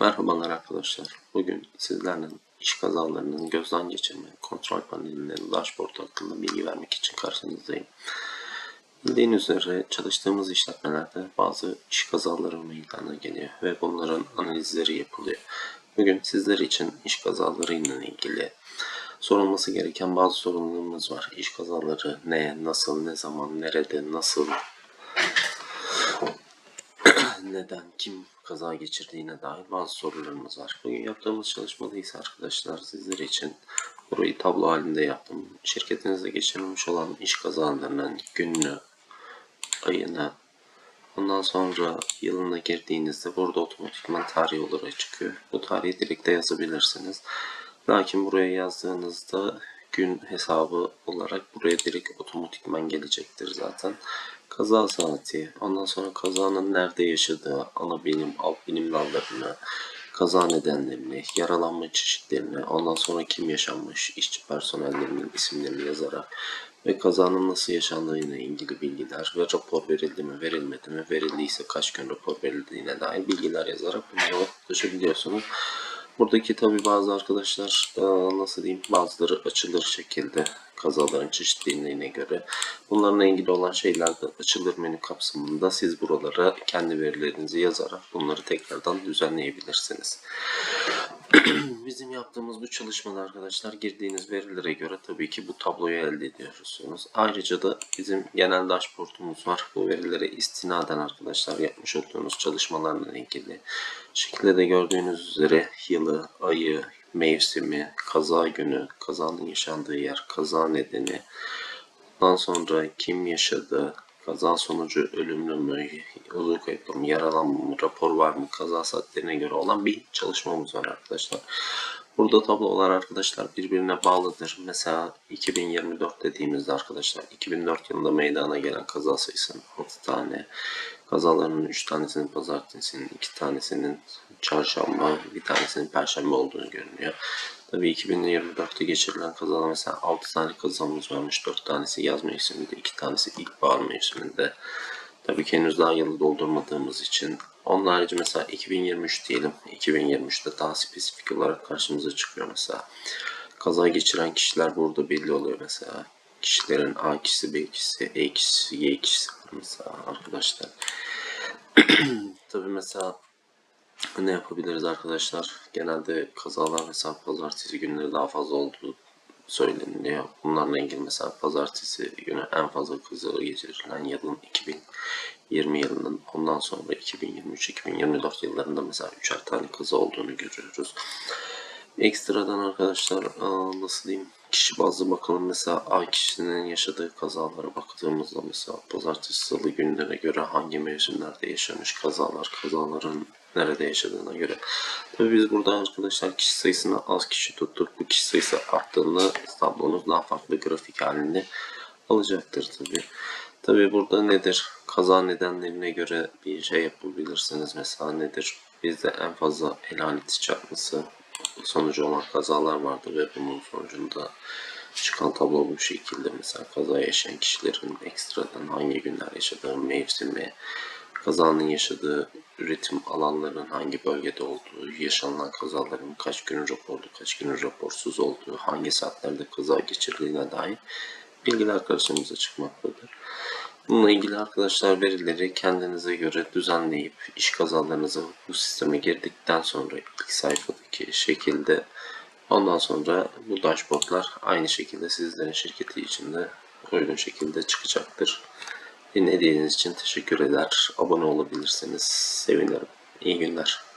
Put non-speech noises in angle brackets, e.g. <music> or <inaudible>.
Merhabalar arkadaşlar. Bugün sizlerle iş kazalarının gözden geçirme, kontrol panelinin dashboard hakkında bilgi vermek için karşınızdayım. Bildiğiniz üzere çalıştığımız işletmelerde bazı iş kazaları meydana geliyor ve bunların analizleri yapılıyor. Bugün sizler için iş kazalarıyla ilgili sorulması gereken bazı sorunlarımız var. İş kazaları ne, nasıl, ne zaman, nerede, nasıl, <clears throat> neden, kim kaza geçirdiğine dair bazı sorularımız var. Bugün yaptığımız çalışmada ise arkadaşlar sizler için burayı tablo halinde yaptım. Şirketinizde geçirilmiş olan iş kazalarının gününü, ayını, ondan sonra yılına girdiğinizde burada otomatikman tarih olarak çıkıyor. Bu tarihi direkt de yazabilirsiniz. Lakin buraya yazdığınızda gün hesabı olarak buraya direkt otomatikman gelecektir zaten. Kaza saati, ondan sonra kazanın nerede yaşadığı, ana bilim, alt bilim dallarını, kaza nedenlerini, yaralanma çeşitlerini, ondan sonra kim yaşanmış, işçi personellerinin isimlerini yazarak ve kazanın nasıl yaşandığıyla ilgili bilgiler ve rapor verildi mi, verilmedi mi, verildiyse kaç gün rapor verildiğine dair bilgiler yazarak bunlara ulaşabiliyorsunuz. Buradaki tabi bazı arkadaşlar e, nasıl diyeyim bazıları açılır şekilde kazaların çeşitliliğine göre. Bunlarla ilgili olan şeyler de açılır menü kapsamında siz buralara kendi verilerinizi yazarak bunları tekrardan düzenleyebilirsiniz. <clears throat> Bizim yaptığımız bu çalışmada arkadaşlar girdiğiniz verilere göre tabii ki bu tabloyu elde ediyorsunuz. Ayrıca da bizim genel dashboardumuz var. Bu verilere istinaden arkadaşlar yapmış olduğunuz çalışmalarla ilgili şekilde de gördüğünüz üzere yılı, ayı, mevsimi, kaza günü, kazanın yaşandığı yer, kaza nedeni, ondan sonra kim yaşadı, kaza sonucu ölümlü mü, uzun kayıplı mı, yaralanma mı, rapor var mı, kaza saatlerine göre olan bir çalışmamız var arkadaşlar. Burada tablolar arkadaşlar birbirine bağlıdır. Mesela 2024 dediğimizde arkadaşlar 2004 yılında meydana gelen kaza sayısının 6 tane, kazalarının 3 tanesinin pazartesinin, 2 tanesinin çarşamba, bir tanesinin perşembe olduğunu görünüyor. Tabii 2024'te geçirilen kazalar mesela 6 tane kazamız varmış. 4 tanesi yaz mevsiminde, 2 tanesi ilkbahar mevsiminde. Tabii ki henüz daha yılı doldurmadığımız için. Onun harici mesela 2023 diyelim. 2023'te daha spesifik olarak karşımıza çıkıyor mesela. Kaza geçiren kişiler burada belli oluyor mesela. Kişilerin A kişisi, B kişisi, E kişisi, Y kişisi mesela arkadaşlar. <clears throat> Tabii mesela ne yapabiliriz arkadaşlar? Genelde kazalar mesela pazartesi günleri daha fazla olduğu söyleniliyor. Bunlarla ilgili mesela pazartesi günü en fazla kaza geçirilen yılın 2020 yılının ondan sonra 2023-2024 yıllarında mesela 3'er tane kaza olduğunu görüyoruz. Ekstradan arkadaşlar nasıl diyeyim kişi bazlı bakalım mesela A kişinin yaşadığı kazalara baktığımızda mesela pazartesi salı günlerine göre hangi mevsimlerde yaşamış kazalar kazaların nerede yaşadığına göre. Tabii biz burada arkadaşlar kişi sayısını az kişi tuttuk. Bu kişi sayısı arttığında tablonuz daha farklı grafik halini alacaktır tabii. Tabii burada nedir? Kaza nedenlerine göre bir şey yapabilirsiniz. Mesela nedir? Bizde en fazla el aleti çarpması sonucu olan kazalar vardı ve bunun sonucunda çıkan tablo bu şekilde. Mesela kaza yaşayan kişilerin ekstradan hangi günler yaşadığı, mevsimi, kazanın yaşadığı üretim alanlarının hangi bölgede olduğu, yaşanılan kazaların kaç günün raporlu, kaç günün raporsuz olduğu, hangi saatlerde kaza geçirdiğine dair bilgiler karşımıza çıkmaktadır. Bununla ilgili arkadaşlar verileri kendinize göre düzenleyip iş kazalarınızı bu sisteme girdikten sonra ilk sayfadaki şekilde ondan sonra bu dashboardlar aynı şekilde sizlerin şirketi içinde uygun şekilde çıkacaktır. Dinlediğiniz için teşekkür eder. Abone olabilirsiniz. Sevinirim. İyi günler.